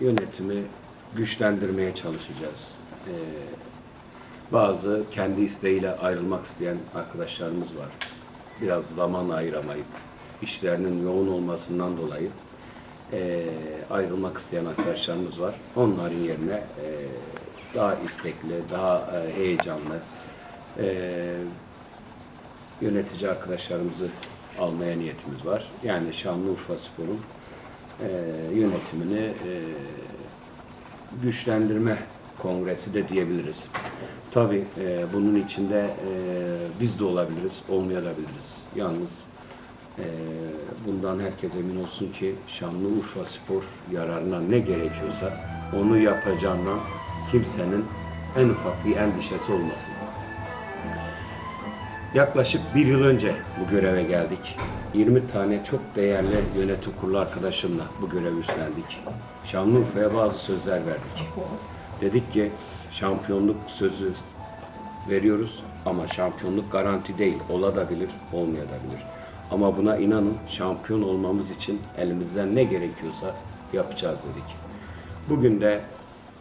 yönetimi güçlendirmeye çalışacağız. Ee, bazı kendi isteğiyle ayrılmak isteyen arkadaşlarımız var. Biraz zaman ayıramayıp, işlerinin yoğun olmasından dolayı ee, ayrılmak isteyen arkadaşlarımız var. Onların yerine ee, daha istekli, daha ee, heyecanlı ee, yönetici arkadaşlarımızı almaya niyetimiz var. Yani Şanlıurfa Spor'un ee, yönetimini ee, güçlendirme kongresi de diyebiliriz. Tabii e, bunun içinde e, biz de olabiliriz, olmayabiliriz. Yalnız e, bundan herkes emin olsun ki Şanlıurfa Spor yararına ne gerekiyorsa onu yapacağına kimsenin en ufak bir endişesi olmasın. Yaklaşık bir yıl önce bu göreve geldik. 20 tane çok değerli yönetim kurulu arkadaşımla bu görevi üstlendik. Şanlıurfa'ya bazı sözler verdik. Dedik ki şampiyonluk sözü veriyoruz ama şampiyonluk garanti değil. Olabilir, olmayabilir. Ama buna inanın şampiyon olmamız için elimizden ne gerekiyorsa yapacağız dedik. Bugün de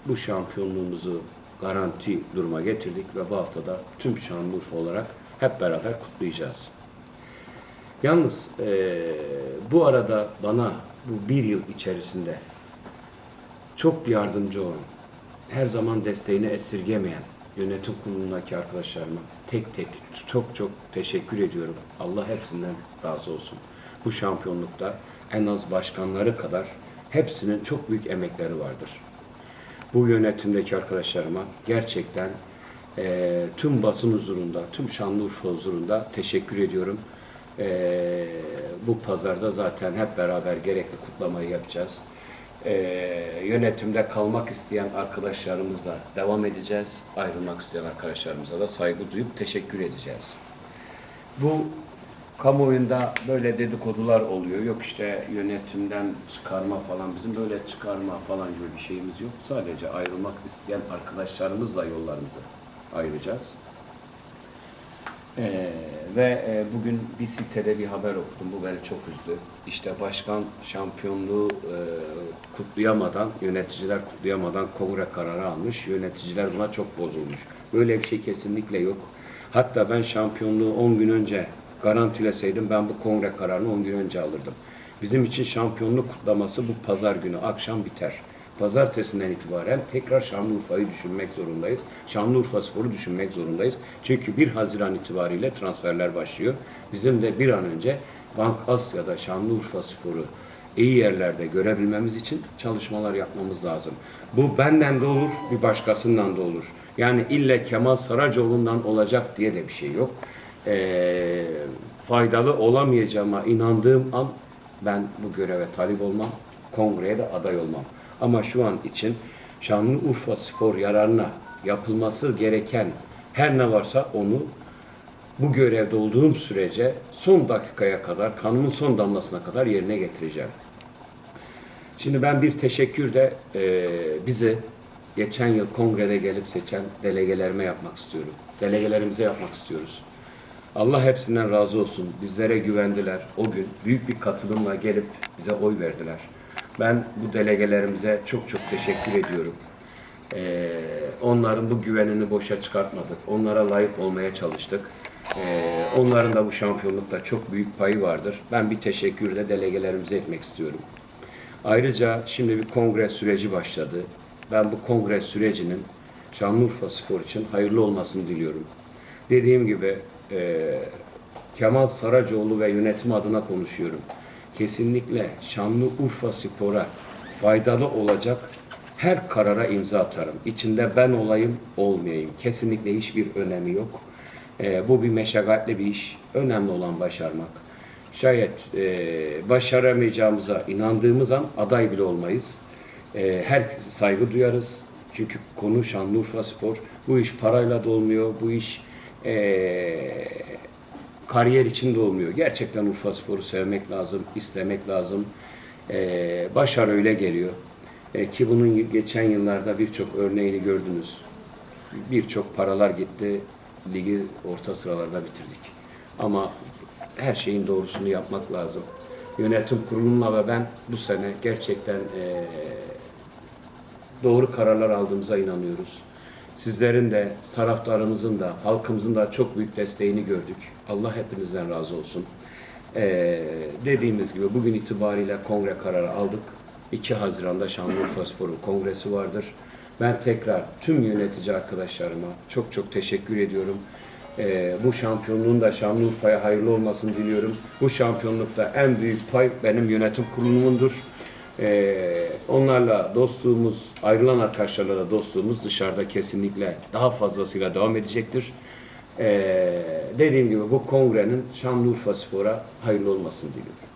bu şampiyonluğumuzu garanti duruma getirdik ve bu haftada tüm Şanlıurfa olarak hep beraber kutlayacağız. Yalnız eee, bu arada bana bu bir yıl içerisinde çok yardımcı olan, her zaman desteğini esirgemeyen yönetim kurulundaki arkadaşlarıma tek tek çok çok teşekkür ediyorum. Allah hepsinden razı olsun. Bu şampiyonlukta en az başkanları kadar hepsinin çok büyük emekleri vardır. Bu yönetimdeki arkadaşlarıma gerçekten eee, tüm basın huzurunda, tüm Şanlıurfa huzurunda teşekkür ediyorum. Eee, bu pazarda zaten hep beraber gerekli kutlamayı yapacağız. Eee, yönetimde kalmak isteyen arkadaşlarımızla devam edeceğiz. Ayrılmak isteyen arkadaşlarımıza da saygı duyup teşekkür edeceğiz. Bu kamuoyunda böyle dedikodular oluyor. Yok işte yönetimden çıkarma falan. Bizim böyle çıkarma falan gibi bir şeyimiz yok. Sadece ayrılmak isteyen arkadaşlarımızla yollarımızı ayıracağız. Ee, ve e, bugün bir sitede bir haber okudum. Bu beni çok üzdü. İşte başkan şampiyonluğu e, kutlayamadan, yöneticiler kutlayamadan kongre kararı almış. Yöneticiler buna çok bozulmuş. Böyle bir şey kesinlikle yok. Hatta ben şampiyonluğu 10 gün önce garantileseydim ben bu kongre kararını 10 gün önce alırdım. Bizim için şampiyonluk kutlaması bu pazar günü akşam biter. Pazartesinden itibaren tekrar Şanlıurfa'yı düşünmek zorundayız. Şanlıurfa Spor'u düşünmek zorundayız. Çünkü 1 Haziran itibariyle transferler başlıyor. Bizim de bir an önce Bank Asya'da Şanlıurfa Spor'u iyi yerlerde görebilmemiz için çalışmalar yapmamız lazım. Bu benden de olur, bir başkasından da olur. Yani ille Kemal Saracoğlu'ndan olacak diye de bir şey yok. Ee, faydalı olamayacağıma inandığım an ben bu göreve talip olmam, kongreye de aday olmam. Ama şu an için Şanlıurfa Spor yararına yapılması gereken her ne varsa onu bu görevde olduğum sürece son dakikaya kadar, kanımın son damlasına kadar yerine getireceğim. Şimdi ben bir teşekkür de e, bize geçen yıl kongrede gelip seçen delegelerime yapmak istiyorum. Delegelerimize yapmak istiyoruz. Allah hepsinden razı olsun. Bizlere güvendiler. O gün büyük bir katılımla gelip bize oy verdiler. Ben bu delegelerimize çok çok teşekkür ediyorum. Ee, onların bu güvenini boşa çıkartmadık. Onlara layık olmaya çalıştık. Ee, onların da bu şampiyonlukta çok büyük payı vardır. Ben bir teşekkür de delegelerimize etmek istiyorum. Ayrıca şimdi bir kongre süreci başladı. Ben bu kongre sürecinin Şanlıurfa Spor için hayırlı olmasını diliyorum. Dediğim gibi e, Kemal Saracoğlu ve yönetim adına konuşuyorum. Kesinlikle Şanlıurfa Spor'a faydalı olacak her karara imza atarım. İçinde ben olayım, olmayayım. Kesinlikle hiçbir önemi yok. E, bu bir meşakkatli bir iş. Önemli olan başarmak. Şayet e, başaramayacağımıza inandığımız an aday bile olmayız. E, herkese saygı duyarız. Çünkü konu Şanlıurfa Spor. Bu iş parayla da olmuyor. Bu iş e, kariyer için de olmuyor. Gerçekten Urfa Spor'u sevmek lazım, istemek lazım. E, başarı öyle geliyor. E, ki bunun geçen yıllarda birçok örneğini gördünüz. Birçok paralar gitti. Ligi orta sıralarda bitirdik. Ama her şeyin doğrusunu yapmak lazım. Yönetim kurulumla ve ben bu sene gerçekten e, doğru kararlar aldığımıza inanıyoruz. Sizlerin de, taraftarımızın da, halkımızın da çok büyük desteğini gördük. Allah hepinizden razı olsun. Ee, dediğimiz gibi bugün itibariyle kongre kararı aldık. 2 Haziran'da Şanlıurfa Spor'un kongresi vardır. Ben tekrar tüm yönetici arkadaşlarıma çok çok teşekkür ediyorum. Ee, bu şampiyonluğun da Şanlıurfa'ya hayırlı olmasını diliyorum. Bu şampiyonlukta en büyük pay benim yönetim kurulumundur. Ee, onlarla dostluğumuz, ayrılan arkadaşlarla da dostluğumuz dışarıda kesinlikle daha fazlasıyla devam edecektir. Ee, dediğim gibi bu kongrenin Şanlıurfa Spor'a hayırlı olmasını diliyorum.